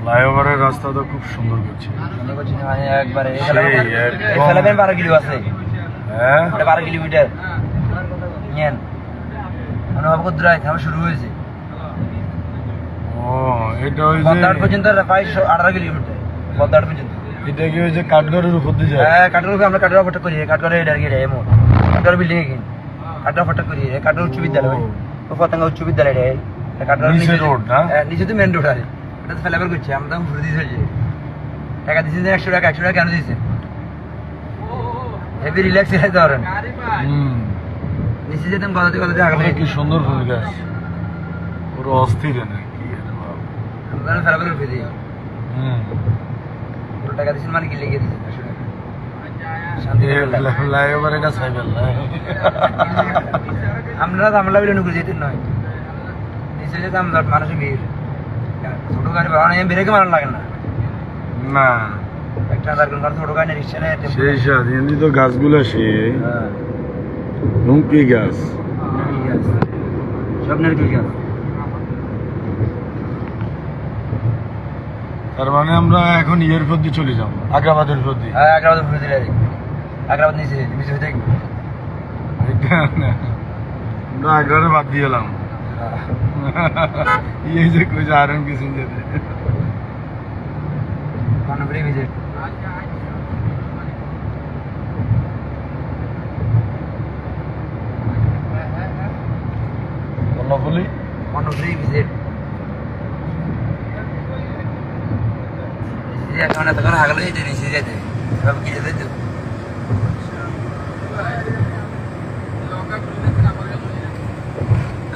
ফ্লাইওভারের রাস্তা তো খুব সুন্দর করছে। বারো কিলো আছে। হ্যাঁ? বারো কিলোমিটার শুরু হয়েছে। ও এটা ওই পর্যন্ত প্রায় আঠারো কিলোমিটার পর্যন্ত। এটা কি ওই যে কাঠগড়ের উপর দিয়ে যায়? হ্যাঁ কাঠের উপরে আমরা কাঠের অফারটা করি। এটা এমন। কাঠগড় বিল্ডিং এ কিন। অফারটা করি কাঠের উচ্চ বিদ্যালয় পতঙ্গা উচ্চ বিদ্যালয় রে কাঠগড় নিচে road না? নিচে তো মেন রোড আরে। এটা তো ফেলাবার করছি আমরা তো ঘুরে দিয়েছি যে। টাকা দিয়েছি যে একশো টাকা একশো টাকা কেন দিয়েছে? হেভি রিল্যাক্স হয়ে ধরেন। হুম। নিচে যেতাম কথাতে কথাতে আগে কি সুন্দর ফুল গাছ। পুরো অস্থির না কি আমরা ফেলাবার উঠে দিই হুম পুরো টাকা দিয়েছেন মানে কি লেগে দিয়েছে আমরা জামলা বিলে নুকুর যেতে নয়। নিচে যেতাম জট মানুষের ভিড়। ছোট গাড়ি বাড়ানো ব্রেকে মারানো লাগে না। না। একটা হাজার কোন ছোট গাড়ি রিক্সা টেম্পো সেই সাথে এমনি তো গাছগুলো সে। হ্যাঁ, হুমকি গাছ। সব নারকেল গাছ। তার মানে আমরা এখন ইয়ের প্রতি চলে যাব আগ্রাবাদের প্রতি। হ্যাঁ আগ্রাবাদ ঘুরে দিলে আগ্রাবাদ নিচে নিচে হয়ে থাকবে না। আমরা আগ্রারে বাদ দিয়ে এলাম এই যে কই যে আর এম কিছু যেতে কর্ণপুরে ভিজিট কর্ণফুলি কর্ণপুরে ভিজিট এখন এতক্ষণ আগলে যেতে নিচে যেতে এবার কি যেতে তো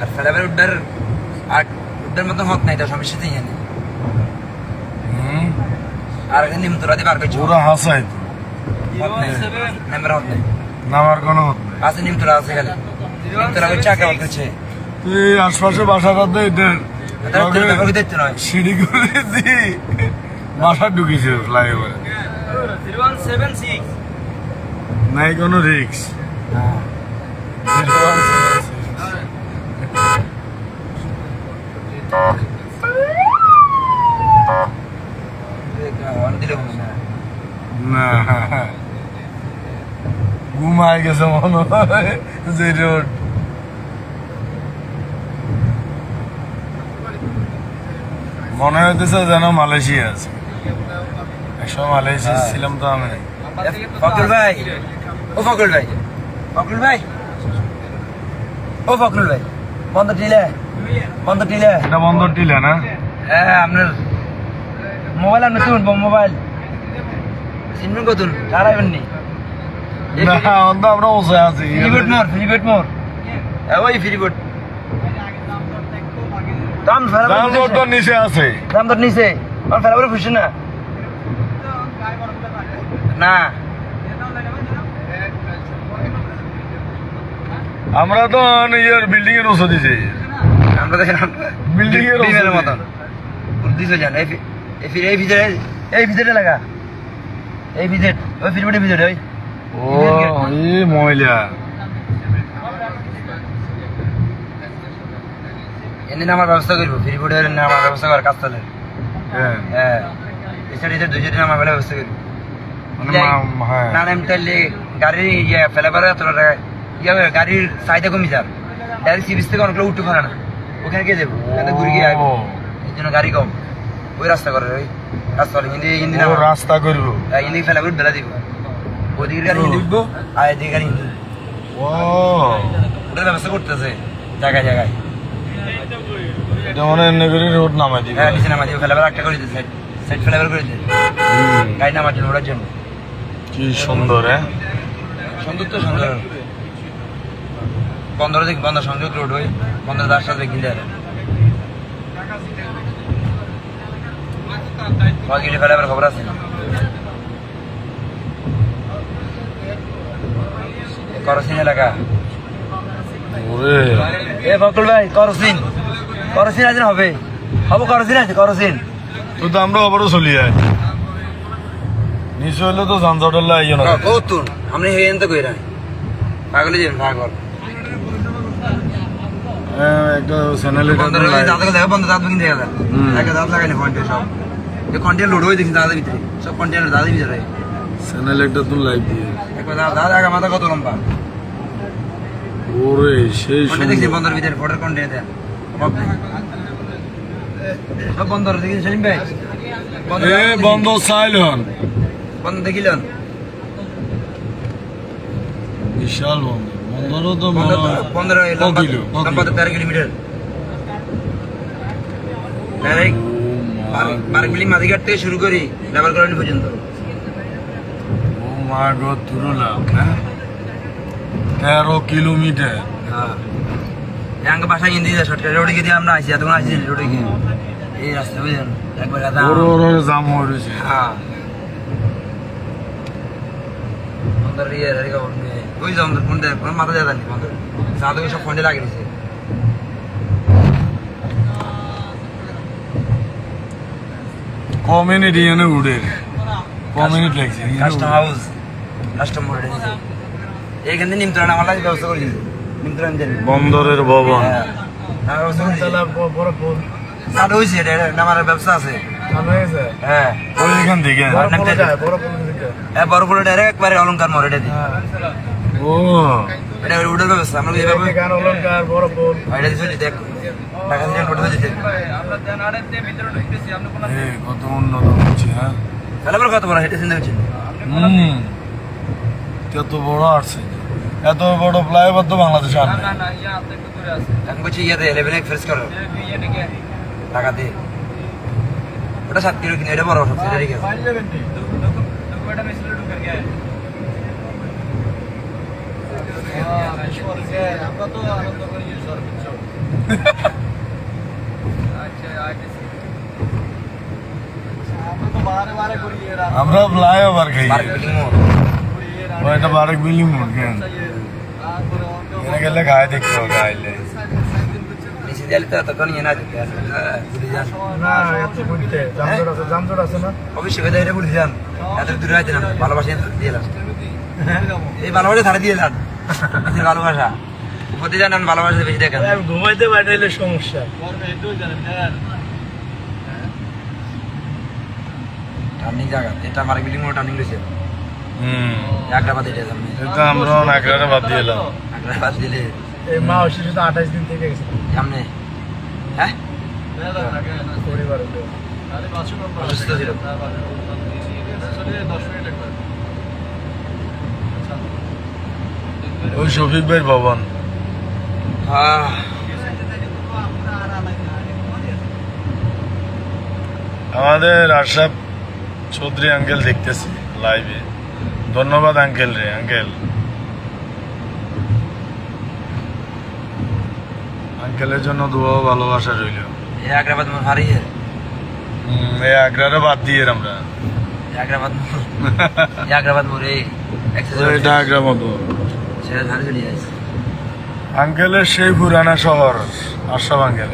আর ফেলাবার উড্ডার আর উড্ডার মতন হক নাই তার সমস্যা নেই। জানি হুম আর এখানে নিমতলাতে পার করছি। পুরা হাসাই তো। হক নাই। নাম্বার হক নাই। নামার কোনো হত নেই। আছে নিমতলা আছে খালি। নিমতলা করছে আগে হক করছে। তুই আশপাশে বাসাটা তো এদের সিঁড়ি করে দি। বাসা ঢুকিছে ফ্লাইওভারে নাই কোনো রিক্স দিলে কোনো না ঘুমায় গেছে মনে হয় যে রোড। মনে হইতেছে যেন মালয়েশিয়া আছে। একসময় মালয়েশিয়া হ্যাঁ। ছিলাম তো আমি। ফকরুল ভাই। ও ফকরুল ভাই। ফকরুল ভাই। ও ফকরুল ভাই। বন্ধ টিলে বন্ধ টিলে এটা বন্দর টিলা না? হ্যাঁ আপনার মোবাইল আপনি তুলুন মোবাইল। চিনবেন কতুন হারাইবেন নি না অন্ত আমরা বসে আছি। ফ্রিবোট মোর ফ্রিবোট মোর ওই ফ্রিবোট দাম ফেলা নিচে আছে। দাম তোর নিচে। আমার খুশি না। না। আমরা তো ইয়ার বিল্ডিং এর ওষুধ দিছি। আমরা দেখেন বিল্ডিং এর মতন। দিছে। এই ফি- এই ফি- ভিতরে এই ভিতরে লাগা। এই ভিতরে ওই ফিরবোর্ডের ভিতরে ওই। ও এই মহিলা এনে নামার ব্যবস্থা করব নামার ব্যবস্থা করার কাজ চলে। হ্যাঁ। হ্যাঁ। এছাড়া এছাড়া দুই নামার ব্যবস্থা করব। মানে হ্যাঁ। না না তাহলে গাড়ির ফেলে পারে এত টাকা ইয়ে গাড়ির চাহিদা কমে যার ডাইরেক্ট সি বিচ থেকে অনেকগুলো উঠতে পারে না। ওখানে গিয়ে যাব ওখানে ঘুরে গিয়ে আসব এই জন্য গাড়ি কম। ওই রাস্তা করে ওই রাস্তা হলে হিন্দি হিন্দি নামা রাস্তা করব। হিন্দি ফেলে করে বেলা দিব। ওদিকে গাড়ি হিন্দি উঠবো আর এদিকে গাড়ি হিন্দি। ও। ওটার ব্যবস্থা করতেছে জায়গায় জায়গায়। এটা মনে হয় রোড নামাই দিবে। হ্যাঁ নিচে দিব একটা করে দিতে সাইড সাইড ফেলে করে দিতে গাড়ি নামার জন্য ওটার জন্য। কি সুন্দর হ্যাঁ? সুন্দর তো সুন্দর। বন্দর থেকে বন্দর সংযোগ রোড ওই বন্দর তার সাথে গিলে ফেলে খবর আছে করসিন এলাকা। এ বকুল ভাই করসিন করসিন আছে হবে? হবে করসিন আছে করসিন তো তো আমরা আবারও চলি যায় হইলে তো যানজটের লাই না কৌতুন আমরা হেন তো কইরা পাগল যে পাগল একটা চ্যানেল বন্ধ রয়ে গেছে দাঁতগুলো দেখো বন্ধ দাঁত কিন্তু দেখা একটা দাঁত লাগাইনি কন্টেন্ট সব। যে কন্টেন্ট লোড হয়ে ভিতরে সব কন্টেন্ট দাঁতের ভিতরে। চ্যানেল একটা তুই লাইভ দিয়ে। একবার আগা মাথা কত লম্বা? ওরে সেই কন্টেন্ট দেখছি ভিতরে ফটোর কন্টেন্ট দেন সব বন্ধ দেখি সেলিম ভাই। বন্ধ এ বন্ধ সাইলন বন্ধ দেখিলেন? বিশাল বন্ধ। তো কিলো? লম্বা তো তেরো কিলোমিটার। ডাইরেক্ট বারগুলি মাদিঘাট থেকে শুরু করি ডাবল কলোনি পর্যন্ত। ও মা গো তুরুলাম হ্যাঁ? তেরো কিলোমিটার। হ্যাঁ। বাসা গিয়ে দিয়ে শর্টকাট রোডে গিয়ে আমরা আসি এতক্ষণ আসি রোডে গিয়ে। এই রাস্তা বুঝলেন? একবার জাম হয়ে রয়েছে। হ্যাঁ। ইয়ে ওই যে বন্ধর ফোন দেয় মাথা দেয় জানি সাধু সব ফোনে লাগিয়ে দিয়েছে। ক মিনিট এনে উড়ে ক মিনিট লাগছে কাস্টম হাউস কাস্টম মোড়ে এইখান নিমন্ত্রণ আমার লাগে ব্যবস্থা করে দিয়েছে। নিমন্ত্রণ দেন বন্দরের ভবন। হ্যাঁ হয়েছে এটা আমার ব্যবসা আছে। হ্যাঁ। ওইখান থেকে। আর নামতে বড় বড় ডাইরেক্ট একবারে অলঙ্কার মোড় এটা দিয়ে। ও এটা উডের ব্যবস্থা আমরা যেভাবে এটা দিয়ে দেখ টাকা দিয়ে নোট হয়ে যেতে এ কত উন্নত হচ্ছে হ্যাঁ তাহলে আবার কত বড় হেঁটে চিন্তা করছেন হুম এত বড় আসছে এত বড় ফ্লাইওভার তো বাংলাদেশে আর নেই। এখন বলছি ইয়াতে ইলেভেন ফেস করো টাকা দিয়ে ওটা সাত কিলো কিনে এটা বড় সব সেটা ঠিক আছে আমরা খাই। বিল্ডিং মোড় ও এটা বারেক মোড় কেন? গেলে খায় দেখতে হবে দিলে তো তখন ইয়ে না হ্যাঁ, অবশ্যই এটা ভুলে যান? এত দূরে আছে না ভালোবাসা দিয়ে এই ভালোবাসা ছাড়া দিয়ে এই ভালোবাসা। উপরে যান ভালোবাসা বেশি দেখেন। ঘুমাইতে পারলে সমস্যা। টার্নিং জায়গা। এটা মার্ক বিল্ডিং মোড় টার্নিং রয়েছে হুম। আগ্রাবাদ এটা সামনে এটা আমরা নাগরারে বাদ দিয়ে এলাম। আগ্রাবাদ দিলে। এই মা অসুস্থ তো আঠাশ দিন থেকে গেছে। সামনে। হ্যাঁ? অসুস্থ ছিল। ওই শফিক ভাইয়ের ভবন আমাদের আশরাফ চৌধুরী আঙ্কেল দেখতেছি লাইভে ধন্যবাদ আঙ্কেল রে আঙ্কেল। আঙ্কেলের জন্য দোয়া ভালোবাসা রইল। আগ্রাবাদ হুম, এই আগ্রারে বাদ দিয়ে আমরা। আগ্রাবাদ আগ্রাবাদ এটা আগ্রা মতো আঙ্কেলের সেই পুরানা শহর, আশরাফ আঙ্কেল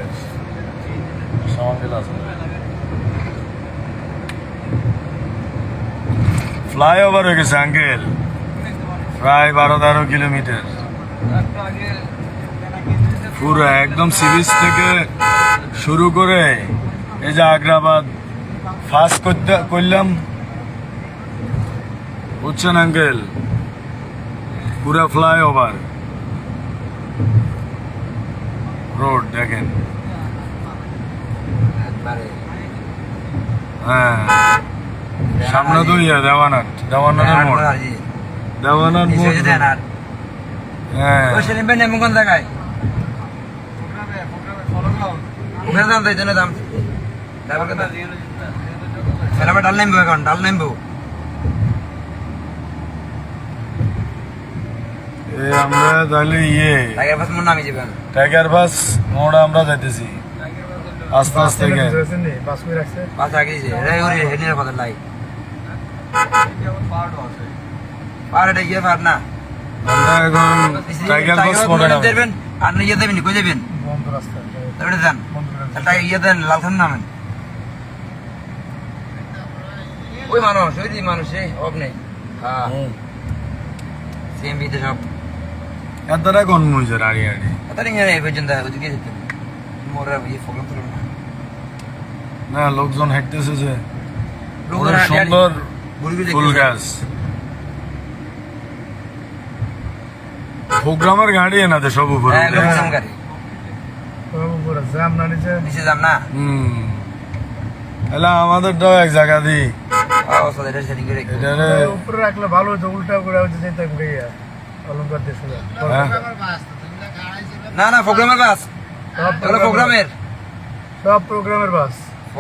ফ্লাইওভার হয়ে গেছে আঙ্কেল প্রায় বারো তেরো কিলোমিটার। পুরো একদম সি বিচ থেকে শুরু করে এই যে আগ্রাবাদ ফার্স্ট করতে করলাম। বুঝছেন আঙ্কেল পুরো ফ্লাইওভার রোড দেখেন। হ্যাঁ। সামনে তো ইয়ে দেওয়ানাথ। দেওয়ানাথের মোড়। দেওয়ানাথ মোড় হয়ে দেন আর হ্যাঁ। সেলিম ভাই নেমন কোন জায়গায়? ওখানে দাম তাই জন্য দাম ড্রাইভার কথা ডাল নেমবো এখন ডাল নেমবো এই আমরা তাহলে ইয়ে। নামি যাবেন টাইগার বাস মোড়ে আমরা যাইতেছি। আস্তে আস্তে গে পাঁচ মিনিট রাখছে? পাঁচ আগে দিয়েছে এটাই ওর হেডিনের কথা লাই। পার গিয়ে পার না। আমরা এখন টাইগার বাস মোড়ে নামবো। আর নিয়ে দেবেন কই যাবেন? বন্ধ রাস্তা। তারপরে যান। বন্ধ রাস্তা। তাহলে টাকা ইয়ে দেন লালখান নামেন। ওই মানুষ ওই মানুষ এই নেই হ্যাঁ সব। ಯಾವ್ದಾರ না। লোকজন হাঁটতেছে যে। প্রোগ্রামের গাড়ি এনাতে সব সব না এলা আমাদের দাও এক জায়গা দি। আও সেটিং করে এটা উপরে রাখলে ভালো হতো উল্টা করে হচ্ছে চিন্তা হ্যাঁ। না না প্রোগ্রামের বাস। এগুলো প্রোগ্রামের সব প্রোগ্রামের বাস।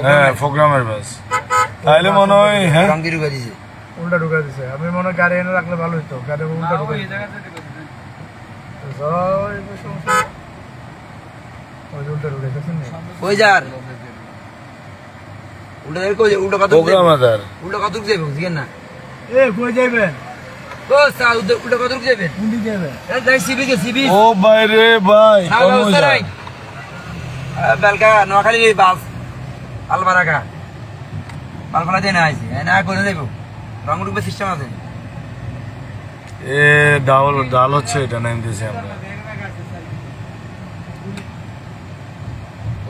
হ্যাঁ প্রোগ্রামের বাস। তাইলে মনে হয় হ্যাঁ। রঙ্গি ঢুকে দিছে? উল্টা ঢুকা দিছে। আমি মনে হয় গাড়ি এনে রাখলে ভালো হতো গাড়ি উল্টা ঢুকা। ওই উল্টা উল্টো উল্টো কত প্রোগ্রাম আদার। কত যাবে না। এ কই যাবেন ও ভাই না বেলকা নোয়াখালী বাস। আলবারাকা। বালকোনা দিয়ে না আইছি না করে দেবো। রং রূপে সিস্টেম আছে। এ ডাল ডাল হচ্ছে এটা আমরা।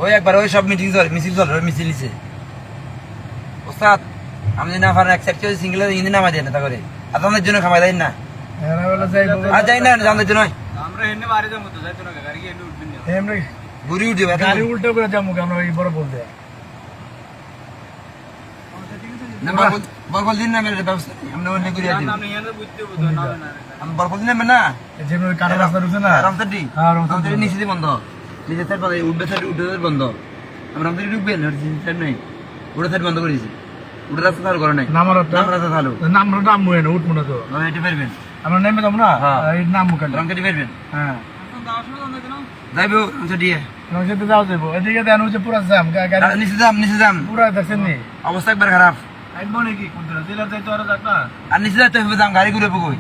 ওই একবার ওই সব মিটিং চলে মিছিল চলে ওই মিছিল নিছে ওস্তাদ আমি যদি না পারেন এক সেক্টর সিঙ্গেল ইঞ্জিন নামা দেন তা করে। আর জন্য খামাই দেন না আর যাই না আমাদের জন্য এমনি ঘুরি উঠে গাড়ি উল্টো করে যাব আমরা ওই বড় বলতে বরফল দিন না ব্যবস্থা আমরা অন্য ঘুরিয়ে দিই আমি বরফল দিন না যে কাটা রাস্তা না হ্যাঁ, নিচে বন্ধ নিচে সাইড বন্ধ সাইড আমরা ঢুকবেন সাইড নেই উল্টো সাইড বন্ধ করেছি উল্টো রাস্তা চালু করে নাই নামার নাম চালু। আমরা নামবো না উঠবো না তো। এটি পারবেন আমরা নেমে যাব না। এই নামবো কেন রামতাটি পারবেন হ্যাঁ। যাইবো রামতাটি যেতে যাও যাব এদিকে দেন হচ্ছে পুরা জ্যাম নিচে যাম নিচে যাম। পুরা দেখছেন নি? অবস্থা একবার খারাপ। একবার নাকি? কোনটা জেলা যাইতে আর যাক না। আর নিচে যাইতে হবে যাম গাড়ি ঘুরে বকই